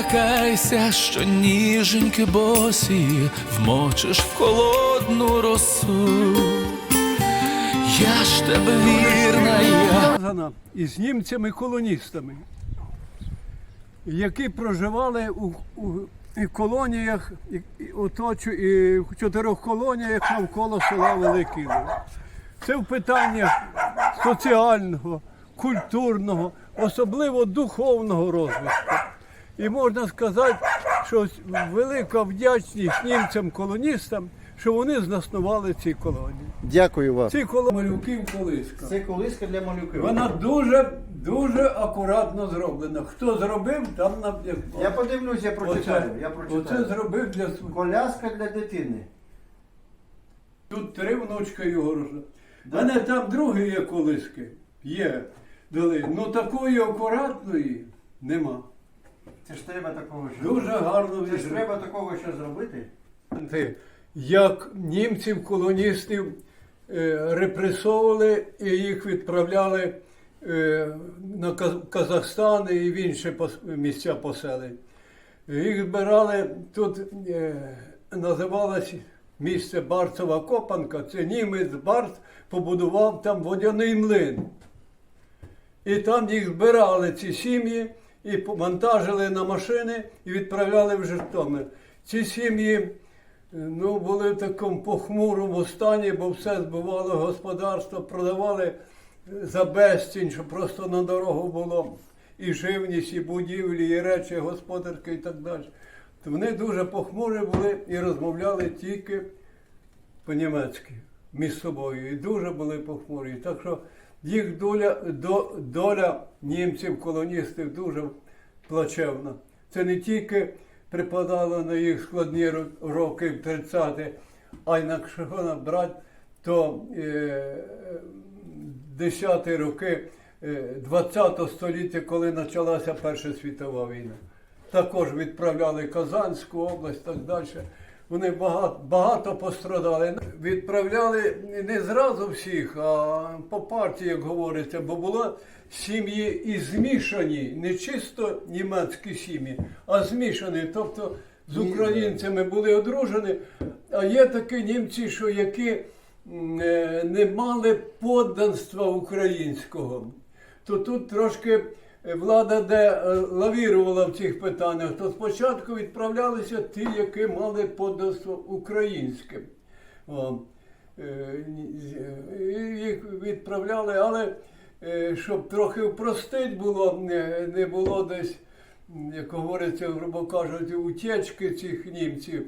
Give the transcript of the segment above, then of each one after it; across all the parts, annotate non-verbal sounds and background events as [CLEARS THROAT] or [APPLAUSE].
Лякайся, що ніженьки босі вмочиш в холодну росу. Я ж тебе вірна, я із німцями-колоністами, які проживали у, у і колоніях, і, і, оточу, і в чотирьох колоніях навколо села Великий Це в питаннях соціального, культурного, особливо духовного розвитку. І можна сказати, що велика вдячність німцям-колоністам, що вони заснували ці колонії. Дякую вам. Ці колонії малюків колиска. Це колиска для малюків. Вона дуже дуже акуратно зроблена. Хто зробив, там на Я подивлюсь, я прочитаю. Оце, Я прочитаю. оце зробив для. Коляска для дитини. Тут три внучка його рожа. У мене там другі є колиски. Є. Дали. Ну такої акуратної нема. Це ж треба такого що. Дуже гарно Це ж треба такого що зробити. Як німців, колоністів е, репресовували і їх відправляли е, на Каз- Казахстан і в інші пос- місця поселень. Їх збирали тут, е, називалось місце Барцева Копанка. Це німець Барц побудував там водяний млин. І там їх збирали ці сім'ї і вантажили на машини і відправляли в Житомир. Ці сім'ї е, ну, були в такому похмурому стані, бо все збивало господарство, продавали е, за безцінь, що просто на дорогу було і живність, і будівлі, і речі господарки і так далі. То вони дуже похмурі були і розмовляли тільки по-німецьки між собою. І дуже були похмурі. Так що їх доля, до, доля німців-колоністів дуже плачевна. Це не тільки припадало на їх складні роки в 30-ті, а й на якщо брати, то е, 10-ті роки е, 20-го століття, коли почалася Перша світова війна. Також відправляли Казанську область, так далі. Вони багато, багато пострадали. Відправляли не зразу всіх, а по партії, як говориться, бо було сім'ї і змішані, не чисто німецькі сім'ї, а змішані. Тобто з українцями були одружені. А є такі німці, що які е, не мали подданства українського. То тут трошки влада де е, лавірувала в цих питаннях, то спочатку відправлялися ті, які мали подданство українське. Е, їх відправляли, але е, щоб трохи впростить було, не, було десь, як говориться, грубо кажучи, утечки цих німців,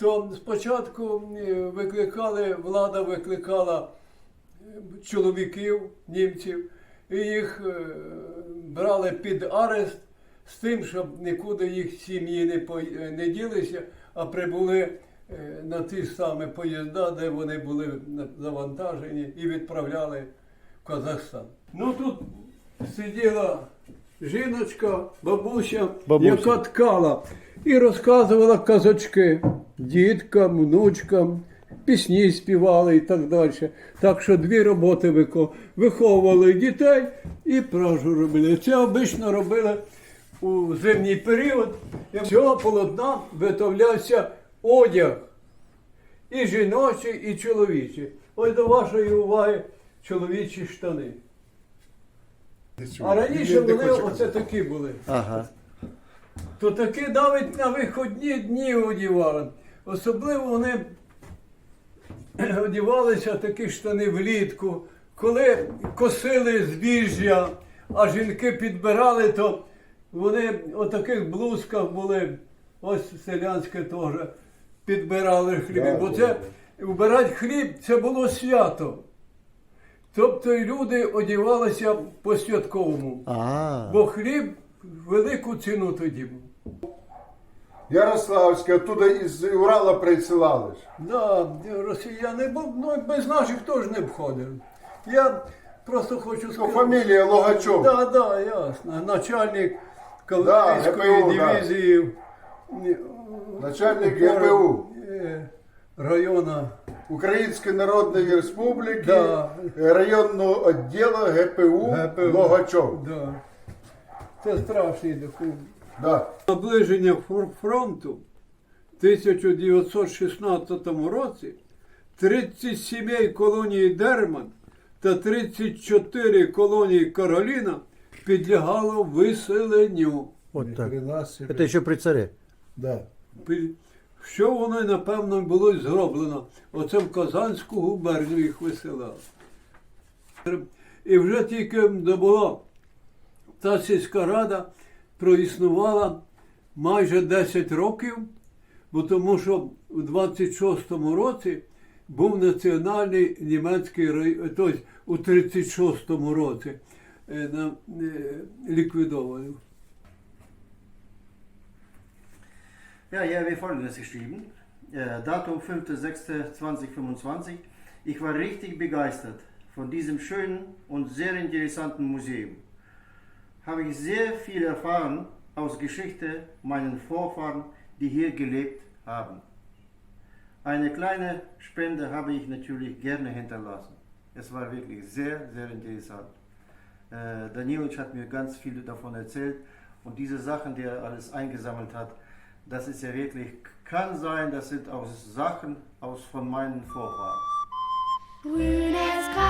то спочатку е, викликали, влада викликала чоловіків німців, і їх е, брали під арест з тим, щоб нікуди їх сім'ї не, по- не ділися, а прибули е, на ті ж самі поїзда, де вони були завантажені, і відправляли в Казахстан. Ну тут сиділа жіночка, бабуся, Бабуся. яка ткала і розказувала казочки діткам, внучкам, пісні співали і так далі. Так що дві роботи виховували дітей і пражу робили. Це обично робили у зимній період. З цього полотна виготовлявся одяг. І жіночий, і чоловічий. Ось до вашої уваги чоловічі штани. А раніше вони оце такі були. Ага. То таки навіть на виходні дні одівали. Особливо вони [CLEARS THROAT] одівалися такі штани влітку, коли косили збіжжя, а жінки підбирали, то вони у таких блузках були, ось селянське теж, підбирали хліб. Бо це вбирати хліб це було свято. Тобто люди одівалися по-святковому. А. Бо хліб велику ціну тоді був. Ярославське, оттуда із Урала присилали ж. Да, росіяни, бо ну, без наших теж не входив. Я просто хочу Ну, сказати. фамілія Логачов. Да, да, ясно. Начальник Калинівської ГПУ, да. дивізії е, Начальник ГПУ е, району. Української Народної Республіки, Да. районного відділу ГПУ, ГПУ. Логачов. Да. Це страшний документ. Да. Наближення фронту в 1916 році 30 сімей колонії Дерман та 34 колонії Кароліна підлягало виселенню. Вот так. Это еще при царе. Да. Що воно напевно було зроблено? Оце в Казанську губернію їх виселали. І вже тільки добула та сільська рада проіснувала майже 10 років, бо тому що у 26-му році був національний німецький район, тобто у 36-му році е, е, ліквідований. Ja, hier habe ich folgendes geschrieben. Äh, Datum 5.6.2025. Ich war richtig begeistert von diesem schönen und sehr interessanten Museum. Habe ich sehr viel erfahren aus Geschichte meinen Vorfahren, die hier gelebt haben. Eine kleine Spende habe ich natürlich gerne hinterlassen. Es war wirklich sehr, sehr interessant. Äh, Danielic hat mir ganz viel davon erzählt und diese Sachen, die er alles eingesammelt hat, das ist ja wirklich, kann sein, das sind aus Sachen aus von meinen Vorfahren. Grünes.